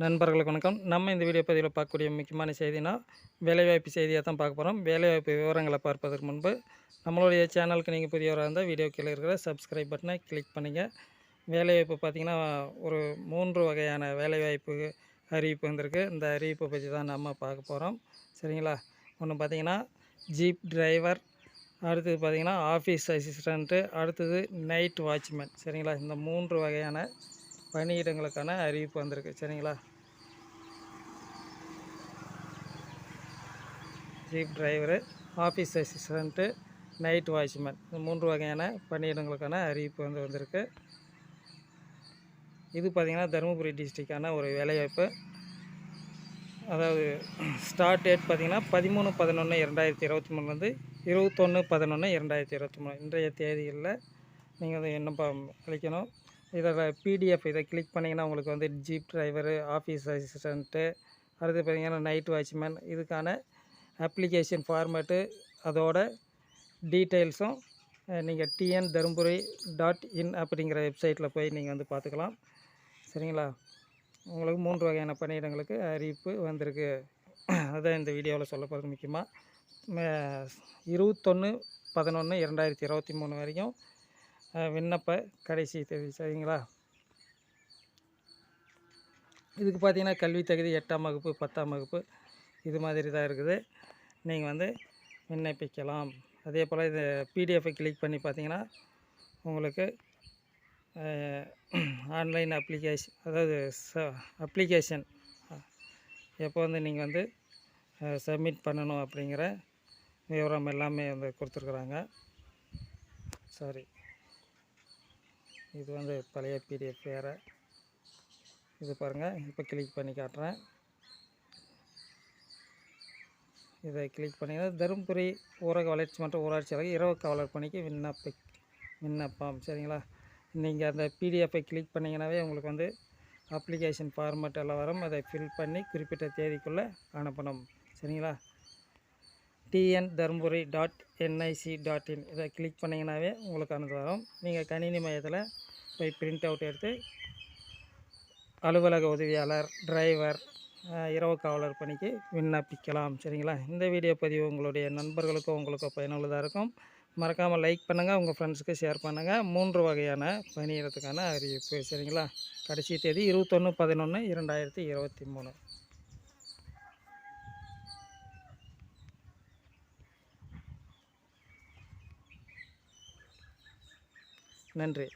நண்பர்களுக்கு வணக்கம். நம்ம இந்த வீடியோ பதிவில் பார்க்கக்கூடிய முக்கியமான செய்தினா வேலைவாய்ப்பு செய்தியாக தான் பார்க்க போகிறோம் வேலைவாய்ப்பு விவரங்களை பார்ப்பதற்கு முன்பு நம்மளுடைய சேனலுக்கு நீங்கள் புதியவராக இருந்தால் வீடியோ கீழே இருக்கிற சப்ஸ்கிரைப் பட்டனை கிளிக் பண்ணுங்கள் வேலைவாய்ப்பு பார்த்திங்கன்னா ஒரு மூன்று வகையான வேலைவாய்ப்பு அறிவிப்பு வந்திருக்கு. இந்த அறிவிப்பை பற்றி தான் நம்ம பார்க்க போகிறோம் சரிங்களா? ஒன்று பார்த்திங்கன்னா ஜீப் டிரைவர் அடுத்தது பார்த்திங்கன்னா ஆஃபீஸ் அசிஸ்டண்ட்டு அடுத்தது நைட் வாட்ச்மேன் சரிங்களா? இந்த மூன்று வகையான பணியிடங்களுக்கான அறிவிப்பு வந்திருக்கு. சரிங்களா? Jeep driver office assistant night watchman இந்த மூன்று வகையான பணியிடங்களுக்கான அறிவிப்பு வந்து வந்திருக்கு. இது பார்த்திங்கன்னா தருமபுரி டிஸ்ட்ரிக்டான ஒரு வேலைவாய்ப்பு. அதாவது ஸ்டார்ட் டேட் பார்த்திங்கன்னா பதிமூணு பதினொன்று இரண்டாயிரத்தி இருபத்தி மூணுலேருந்து இருபத்தொன்று பதினொன்று இரண்டாயிரத்தி இருபத்தி மூணு. இன்றைய தேதிகளில் நீங்கள் வந்து விண்ணப்பம் அளிக்கணும்? இதில் பிடிஎஃப் இதை கிளிக் பண்ணிங்கன்னா உங்களுக்கு வந்து ஜீப் டிரைவரு ஆஃபீஸ் அசிஸ்டண்ட்டு அடுத்து பார்த்தீங்கன்னா நைட் வாட்ச்மேன் இதுக்கான அப்ளிகேஷன் ஃபார்மேட்டு அதோட டீட்டெயில்ஸும் நீங்கள் டிஎன் தருமபுரி டாட் இன் அப்படிங்கிற வெப்சைட்டில் போய் நீங்கள் வந்து பார்த்துக்கலாம். சரிங்களா? உங்களுக்கு மூன்று வகையான பணியிடங்களுக்கு அறிவிப்பு வந்திருக்கு. அதுதான் இந்த வீடியோவில் சொல்ல போகிறது முக்கியமாக இருபத்தொன்று பதினொன்று இரண்டாயிரத்தி இருபத்தி மூணு வரைக்கும் விண்ணப்ப கடைசி தேதி சரிங்களா? இதுக்கு பார்த்தீங்கன்னா கல்வி தகுதி எட்டாம் வகுப்பு பத்தாம் வகுப்பு இது மாதிரி தான் இருக்குது. நீங்கள் வந்து விண்ணப்பிக்கலாம். அதே போல் இந்த பிடிஎஃப்பை கிளிக் பண்ணி பார்த்தீங்கன்னா உங்களுக்கு ஆன்லைன் அப்ளிகேஷன் அதாவது ச அப்ளிகேஷன் எப்போ வந்து நீங்கள் வந்து சப்மிட் பண்ணணும் அப்படிங்கிற விவரம் எல்லாமே வந்து கொடுத்துருக்குறாங்க. சாரி. இது வந்து பழைய பிடிஎஃப் வேறு. இது பாருங்கள் இப்போ கிளிக் பண்ணி காட்டுறேன். இதை கிளிக் பண்ணிங்கன்னா தருமபுரி ஊரக வளர்ச்சி மற்றும் ஊராட்சி அலகு இரவு காவலர் பணிக்கு விண்ணப்ப விண்ணப்பம். சரிங்களா? நீங்கள் அந்த பிடிஎஃப்பை கிளிக் பண்ணிங்கனாவே உங்களுக்கு வந்து அப்ளிகேஷன் ஃபார்மேட் எல்லாம் வரும். அதை ஃபில் பண்ணி குறிப்பிட்ட தேதிக்குள்ளே அனுப்பணும். சரிங்களா? TN Dharmapuri dot NIC dot in இதை கிளிக் பண்ணிங்கனாவே உங்களுக்கு அனுப்பி வரும் நீங்கள் கணினி மையத்தில் போய் பிரிண்ட் அவுட் எடுத்து அலுவலக உதவியாளர் டிரைவர் இரவு காவலர் பணிக்கு விண்ணப்பிக்கலாம். சரிங்களா? இந்த வீடியோ பதிவு உங்களுடைய நண்பர்களுக்கும் உங்களுக்கும் பயனுள்ளதாக இருக்கும். மறக்காமல் லைக் பண்ணுங்கள் உங்கள் ஃப்ரெண்ட்ஸுக்கு ஷேர் பண்ணுங்கள் மூன்று வகையான பணியிடத்துக்கான அறிவிப்பு. சரிங்களா? கடைசி தேதி இருபத்தொன்று பதினொன்று இரண்டாயிரத்தி இருபத்தி மூணு. நன்றி.